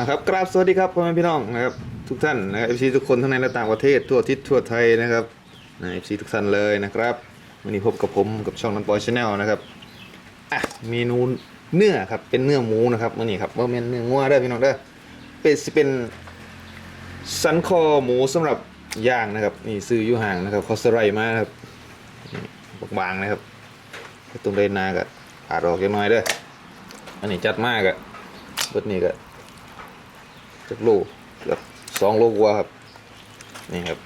นะครับกราบสวัสดีครับพ่อแม่พี่น้องนะครับทุกท่านนะครับเอฟซีทุกคนทั้งในและต่างประเทศทั่วทิศทั่วไทยนะครับเอฟซีทุกท่านเลยนะครับวันนี้พบกับผมกับช่องนันปอยชาแนลนะครับอะเมนูเนื้อครับเป็นเนื้อหมูนะครับวันนี้ครับว่าเป็นเนื้องัวเด้พี่น้องเด้เป็นสิเป็นสันคอหมูสำหรับย่างนะครับนี่ซื้ออยู่ห่างนะครับเขาสไลด์มาครับบางๆนะครับตรงเรนนากับผ่าดออกเล็กน้อยเด้ออันนี้จัดมากอะเบิดนี่ก็ จักโลเกือบสองโลกว่าครับ นี่ครับ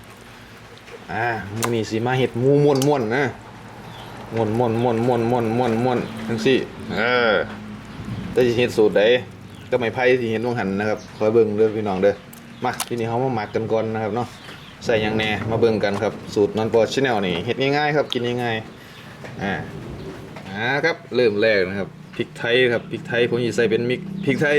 อ่ามูนี่สีมาเห็ดมูม่วนม่วนนะม่วนม่วนม่วนม่วนม่วนม่วนม่วนทั้งสี่เออแต่จะเห็ดสูตรใดก็ไม่ไพ่ที่เห็นวงหันนะครับ คอยเบิ่งเด้อพี่น้องเด้อมาที่นี้เขามาหมักกันก่อนนะครับเนาะใส่ยังแหน่มาเบิ่งกันครับ สูตรนอนปอชแนลนี่เห็ดง่ายๆครับกินง่ายๆอ่าอ่าครับเริ่มแรกนะครับพริกไทยครับพริกไทยผมจะใส่เป็นมิกพริกไทย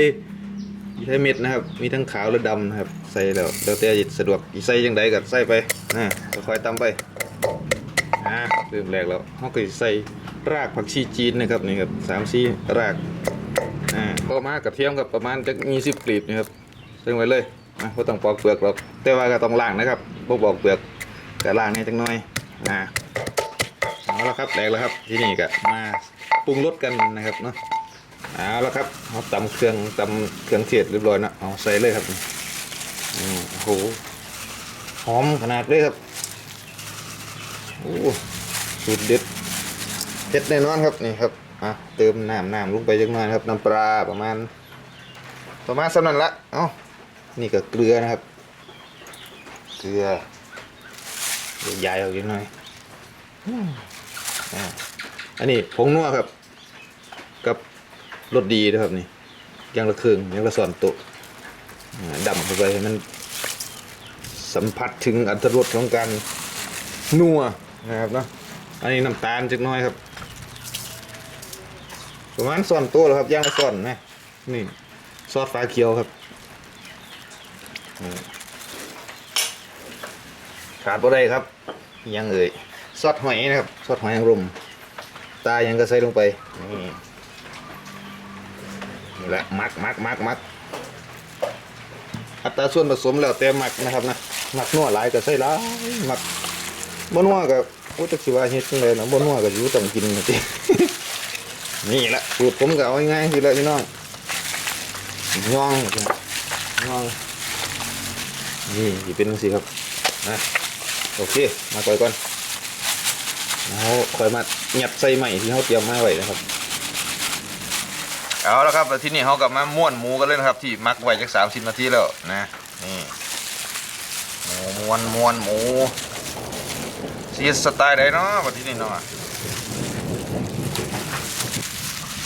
ใช้เม็ดนะครับ มีทั้งขาวและดำนะครับ ใส่แล้วแล้วแต่สะดวกใส่ยังไงก็ใส่ไปนะค่อยๆตำไปอ่าเริ่มแรกแล้วเขาก็ใส่รากผักชีจีนนะครับนี่ครับสามสี่รากอ่าก็มากระเทียมกับประมาณจะมีสิบกลีบนะครับใส่ไว้เลยอะก็ต้องปอกเปลือกหรอกแต่ว่าก็ต้องล้างนะครับพวกปอกเปลือกแต่ล้างนี่จังน้อยอ่าเอาละครับแรกแล้วครับที่นี่ก็มาปรุงรสกันนะครับเนาะ เอาแล้วครับเอาตำเครื่องตำเครื่องเทศเรียบร้อยนะเอาใส่เลยครับอืมโอ้โหหอมขนาดเลยครับโอ้สูตรเด็ดเผ็ดแน่นอนครับนี่ครับอะเติมน้ำน้ำลงไปจักหน่อยครับน้ำปลาประมาณ ประมาณสำนั้นละเอ้านี่ก็เกลือนะครับ เกลือใหญ่ๆออกนิดหน่อยอ่าอันนี้ผงนัวครับ กับ รสดีนะครับนี่ยางละครึ่งยางละส่วนตะอ่ดำเข้าไปให้มันสัมผัสถึงอัตรสของการนัวนะครับเนาะอันนี้น้ำตาลจักน้อยครับ ประมาณส่วนโตะแล้วครับอยางละส่วนนะนี่ซอสฟ้าเขียวครับขาดบ่ได้ครับ ยังเอ่ยซอสหอยนะครับซอสหอยนางรมตายังก็ใส่ลงไปนี่ นี่แหละมักมักมักมักอัตราส่วนผสมแล้วแต่มักนะครับนะมักนัวหลายก็ใส่หลายมักบ่นัวก็โอ้จักสิว่าเฮ็ดจังได๋นะบ่นัวก็อยู่ต้องกินนะตินี่แหละสูตรผมก็เอาง่ายๆสิละพี่น้องย่องย่องนี่สิเป็นจังซี่ครับนะโอเคมาก่อยก่อนแล้วค่อยมาหยัดใส่ใหม่ที่เฮาเตรียมมาไว้นะครับ เอาแล้วครับที่นี่เขากลับมาม้วนหมูกันเลยนะครับ ที่มักไว้จากสามสิบนาทีแล้วนะนี่หมูม้วนม้วนหมูสีสไตล์ใดเนาะแบบที่นี่เนาะ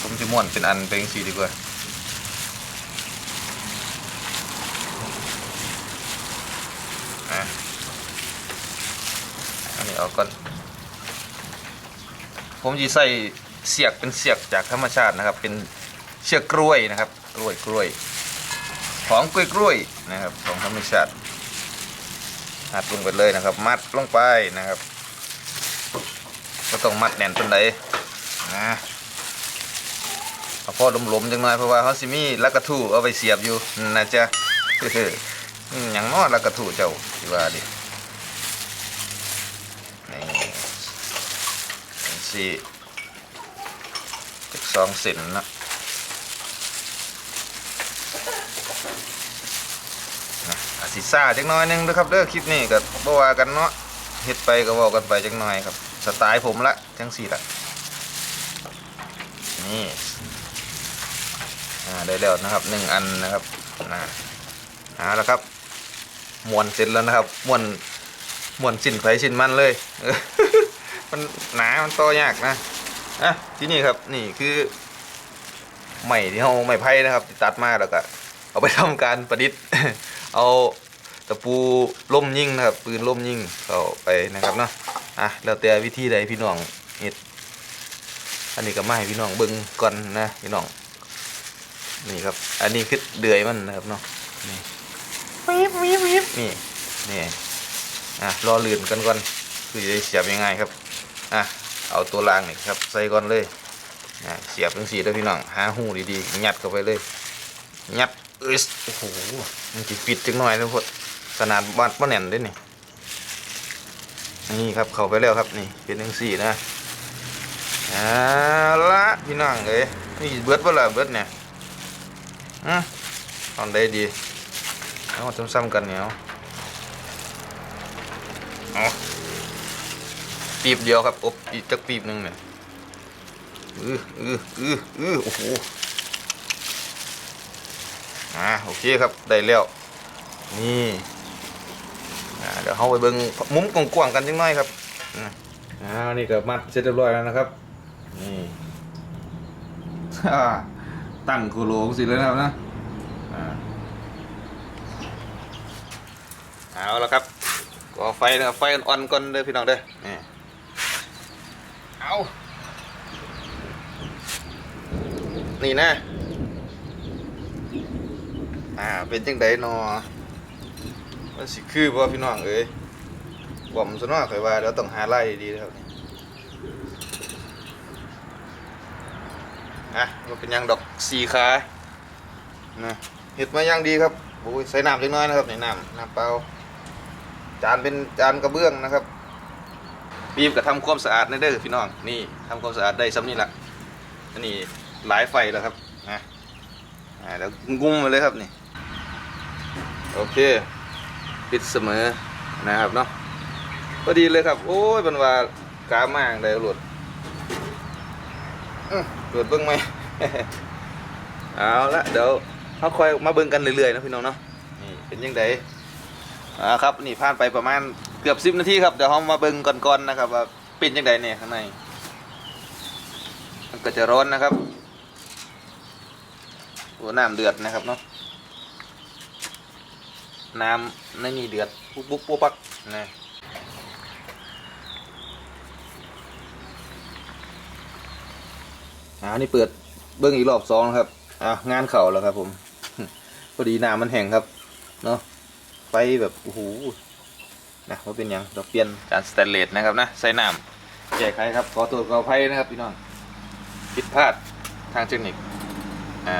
ผมจะม้วนเป็นอันเป็นสีดีกว่าอันนี้เอาก่อนผมจะใส่เสียกเป็นเสียกจากธรรมชาตินะครับเป็น ชือกกล้วยนะครับ กล้วยกล้วยของกล้วยกล้วยนะครับของธรรมชาติหัดลงไปเลยนะครับ มัดลงไปนะครับ ก็ต้องมัดแน่นต้นใดนะเอาพอหลมๆจังหน่อยเพราะว่าเขาสิมีลักกระทู่เอาไปเสียบอยู่นะจ๊ะอืมอย่างน้อยลักกระทู่เจ้าที่ว่าดินี่สี่สองเซนนะนะอา สิซาจักหน้อยหนึงนะครับเด้อคลิปนี้ก็บ่ว่ากันเนาะเฮ็ดไปก็เว้ากันไปจักหน่อยครับ สไตล์ผมละจังสี่ละนี่อ่าได้แล้วนะครับหนึ่งอันนะครับนะเอาแล้วครับม้วนเสร็จแล้วนะครับม้วนม้วนสิ้นไผสิ้นมันเลย มันหนา มันต่อยากนะอะที่นี่ครับนี่คือใหม่ที่เราไม่ไผ่นะครับตัดมาแล้วก็เอาไปทำการประดิษฐ์ เอาตะปูล่มยิงนะครับ ปืนล่มยิงเข้าไปนะครับเนาะอะแล้วแต่วิธีใดพี่น้องเฮ็ดอันนี้ก็มาให้พี่น้องเบิ่งก่อนนะพี่น้องนี่ครับ อันนี้คือเดือยมันนะครับเนาะนี่วิบวิบวิบนี่นี่อะรอลื่นกันก่อนคือจะได้เสียบยังไงครับอะเอาตัวรางนี่ครับ ใส่ก่อนเลยนะเสียบเป็นสีด้วยพี่น้องหาหูดีๆยัดเข้าไปเลยยัด เอ้ยโอ้โหมันติปิดจังหน่อยนะพดขนาดบ้านบ้าแหน่นด้วยนี่นี่ครับเข้าไปแล้วครับนี่เป็นหนึ่งสี่นะอาละพี่น้องเอ้ยนี่เบิดเบ่ล่ะเบิดเนี่ยอืมตอนได้ดีเอาซ้ำๆกันเนี่ยเอาเอปีบเดียวครับอบอีกจักปีบหนึ่งเนี่ยอืออืออืออือโอ้โห อ่าโอเคครับได้แล้วนี่อ่าเดี๋ยวเขาไปเบิ่งมุมกว้างๆกันจังหน่อยครับอ่าอ่านี่ก็มัดเสร็จเรียบร้อยแล้วนะครับนี่ตั้งโคโลงสิเลยนะครับนะอ่าเอาแล้วครับก่อไฟนะครับไฟอ่อนๆก่อนเด้อพี่น้องเด้อนี่เอานี่นะ่าเป็นจังไดนอมันสิคือบ่พี่น้องเอ้ยบ่มซะนาะข่อยว่าเดี๋ยวต้องหาไล่ดีๆนะครับอะมันเป็นยังดอกสีขานะเฮ็ดมาย่างดีครับโอ้ยใส่น้ำจักน่อยนะครับในน้ำน้ำเปล่าจานเป็นจานกระเบื้องนะครับบีบก็ทำความสะอาดในเด้อพี่น้องนี่ทำความสะอาดได้ซ้ำนี่ละอันนี้หลายไฟแล้วครับนะอ่าแล้วงุ้มไปเลยครับนี่ โอเค ปิดเสมอนะครับเนาะพอดีเลยครับ โอ้ยเป็นว่ากามากเลยหลุดหลุดเบิ้งไหมเอาละเดี๋ยวเขาคอยมาเบิ้งกันเรื่อยๆนะพี่น้องเนาะนี่เป็นยังไงอ่าครับนี่ผ่านไปประมาณเกือบสิบนาทีครับเดี๋ยวเขามาเบิ้งก่อนๆนะครับว่าเป็นยังไงเนี่ยข้างในมันก็จะร้อนนะครับโอ้น้ำเดือดนะครับเนาะ น้ำในนี่เดือดปุ๊บปุ๊บปุ๊บปักนะอ่านี่เปิดเบิ้องอีกรอบสองแล้วครับอ่างานเข่าแล้วครับ ผมพอดีน้ำมันแห้งครับเนาะไฟแบบโอ้โหนะว่าเป็นยังเราเปลี่ยนจานสแตนเลสนะครับนะใส่น้ำแก้ไขครับขอตัวขออภัยนะครับพี่น้องผิดพลาดทางเทคนิคอ่า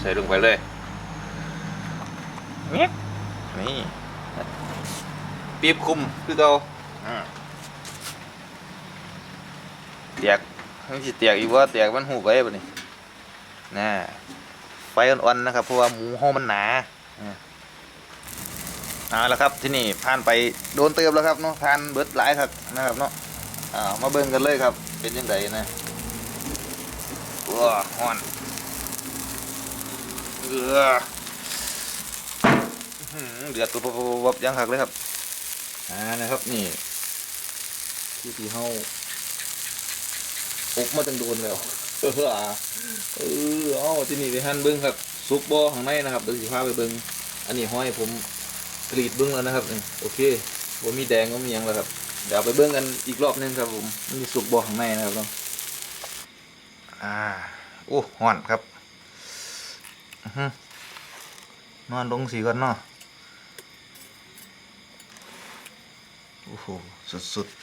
ใส่ลงไปเลยเนี้ย นี่ปีบคุมคือเก่าอ่าเตียกมันสิเตียกอีกว่าเตียกมันหูไปบ่นี่น่ะไฟอ่อนๆนะครับเพราะว่าหมูห้องมันหนาอ่าเอาละครับที่นี่ผ่านไปโดนเติมแล้วครับเนาะผ่านเบิดหลายครับนะครับเนาะอ่ามาเบิ่งกันเลยครับ เป็นยังไงนะว้าฮ้อนเอออื้อหือ เดือดปุ๊บปุ๊บยังหักเลยครับ อ่านะครับนี่ที่ที่เฮาอุกมาตั้งโดนแล้วเอออะเออเอาที่นี่ไปหั่นเบิ้งครับซุปบอข้างในนะครับเดี๋ยวสิพาไปเบิ้งอันนี้ห้อยผมกรีดเบิ้งแล้วนะครับโอเคว่ามีแดงก็มียังแล้วครับเดี๋ยวไปเบิ้งกันอีกรอบนึงครับผมมีซุปบอข้างในนะครับเนาะอ่าโอ้ห่อนครับน้อหือนอนลงสีก่อนเนาะ โอ้โห สุดๆ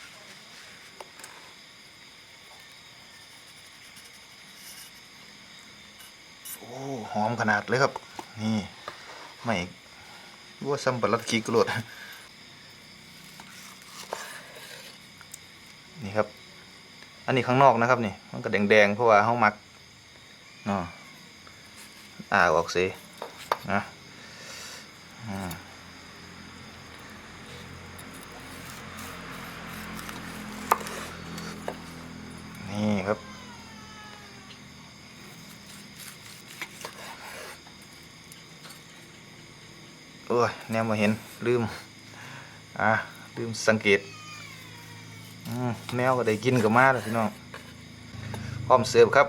โอ้หอมขนาดเลยครับ นี่ไม่ว่าซัมบัลลัดกีกรดนี่ครับ อันนี้ข้างนอกนะครับนี่ มันก็แดงๆ เพราะว่าเขามักเนาะอ่าออกสินะอ่า นี่ครับ โอ้ ยแนวมาเห็นลืมอะลืมสังเกตอืมแนวก็ได้กินกับมาแล้วพี่น้องพร้อมเสิร์ฟครับ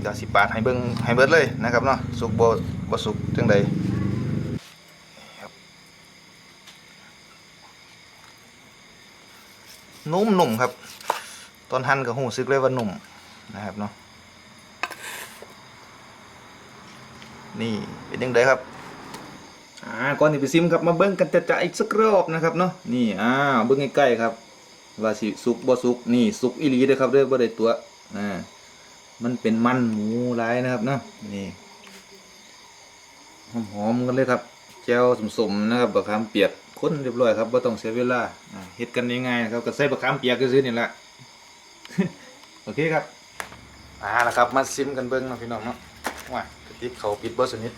เดี๋ยวสิปาดให้เบิ้งให้เบิดเลยนะครับเนาะสุกบ่บ่สุกจังใดครับนุ่มครับ ตอนหั่นก็หูซึกเลยว่านุ่มนะครับเนาะนี่เป็นยังไงครับ อ่าก่อนที่ไปซิมครับมาเบิ้งกันจะจะอีกสักรอบนะครับเนาะนี่อ่าเบิ้งใกล้ๆครับ ว่าสิสุกบ่สุกนี่สุกอีหลีเด้ครับด้อบ่ได้ตัวอ่ามันเป็นมันหมูหลายนะครับเนาะนี่หอมๆกันเลยครับแจ่วสมๆนะครับบะขามเปียกคนเรียบร้อยครับบ่ต้องเสียเวลาอ่าเฮ็ดกันง่ายๆครับก็ใส่บะขามเปียกก็ซื่อนี่แหละโอเคครับอ่าละครับมาซิมกันเบิ่งเนาะพี่น้องเนาะว้ากระติกเขาปิดบ่สนิท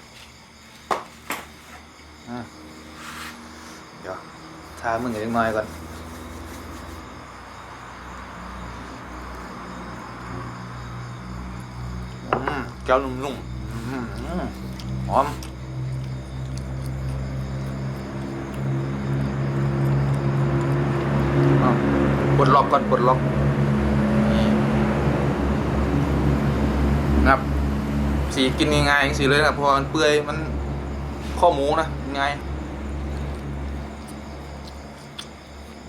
เดี๋ยวทามึงอีกน่อยก่อนอืมแก้วนุ่มๆอืมหอมอ้าวปลดล็อกก่อนปลดล็อกนี่นะครับสีกินง่ายๆสีเลยนะเพราะมันเปื่อยมันข้อหมูนะ ง่าย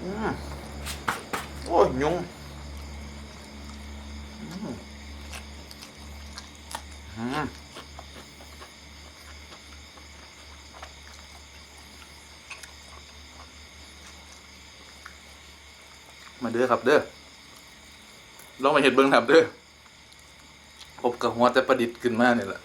อืมโอ้ยยุงอืมอืมมาเด้อครับเด้อลองมาเห็ดเบิ้งครับเด้อผมกับหัวแต่ประดิษฐ์ขึ้นมาเนี่ยแหละ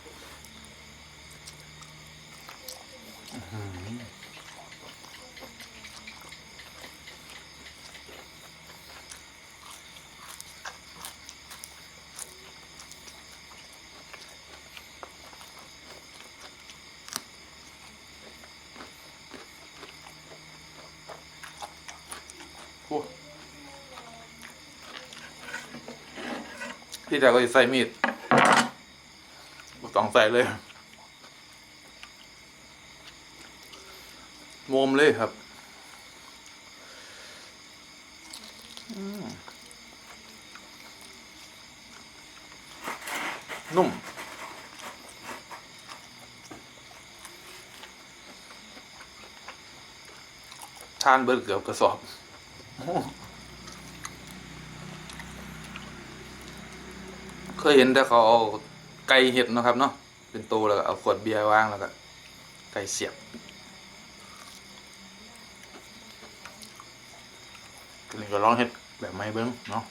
ที่แต่ก็จะใส่มีดบ่ต้องใส่เลยมมเลยครับนุ่ม ทานเบิร์เกือบกระสอบ เคยเห็นแต่เขาเอาไก่เห็ดนะครับเนาะเป็นตัวแล้วก็เอาขวดเบียร์วางแล้วก็ไก่เสียบทีนี้ก็ลองเห็ดแบบไม่เบิ้งเนาะ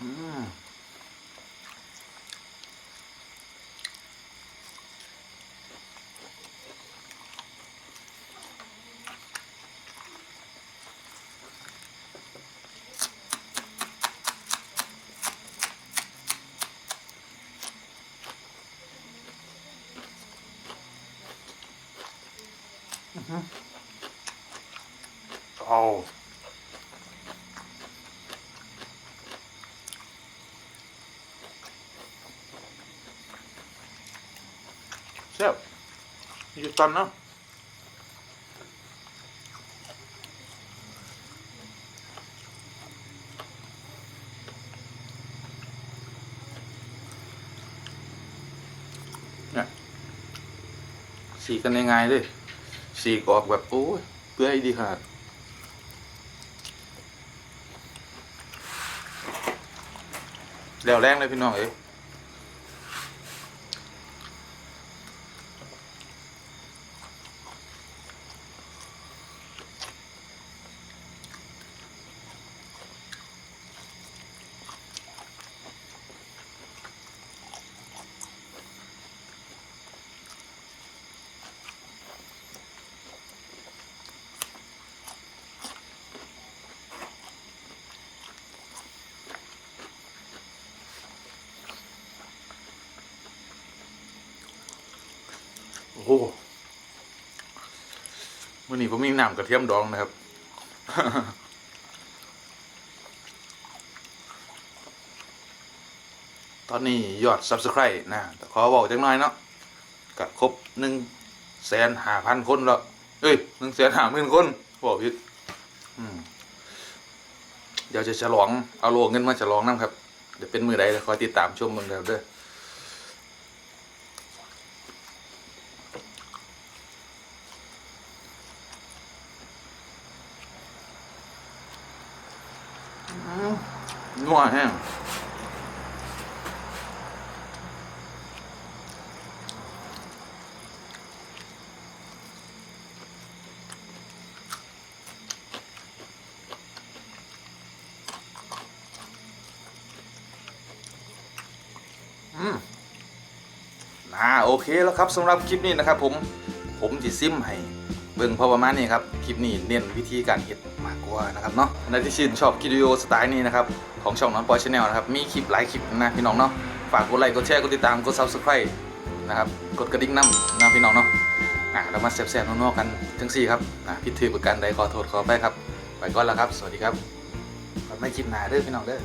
อืม เอาเสียบอยู่ตอนนะเนี่ยสีกันง่ายๆเลยสีกออกแบบโอ้ยเปื่อยดีขนาด แล้วแรงเลยพี่น้องเอ้ย โอ้โหวันนี้ผมมีน้ำกระเทียมดองนะครับ ตอนนี้ยอด subscribe นะแต่ขอบอกจังหน่อยเนาะก็ครบหนึ่งแสนห้าพันคนแล้ว เอ้ยหนึ่งแสนห้าหมื่นคนบอกผิดเดี๋ยวจะฉลอง เอาโลเงินมาฉลองน้ำครับ เดี๋ยวเป็นมือใดเดี๋ยวคอยติดตามชมมึงเด้อ นัวแห้งอ่าโอเคแล้วครับสำหรับคลิปนี้นะครับผมผมจะซิมให้ เบิ่งพอประมาณนี้ครับ คลิปนี้เน้นวิธีการเฮ็ดมากกว่านะครับเนาะในที่ชื่นชอบคลิปวิดีโอสไตล์นี้นะครับ ของช่องน้องปอยชาแนลนะครับ มีคลิปหลายคลิปนะพี่น้องเนาะ ฝากกดไลค์ กดแชร์ กดติดตาม กด subscribe นะครับ กดกระดิ่งน้ำนะพี่น้องเนาะ อะเรามาแซ่บๆนอกๆกันทั้งสี่ครับอะผิดถือประการใดขอโทษขอไปครับ ไปก่อนแล้วครับ สวัสดีครับไม่คลิปหน้าเด้อพี่น้องเด้อ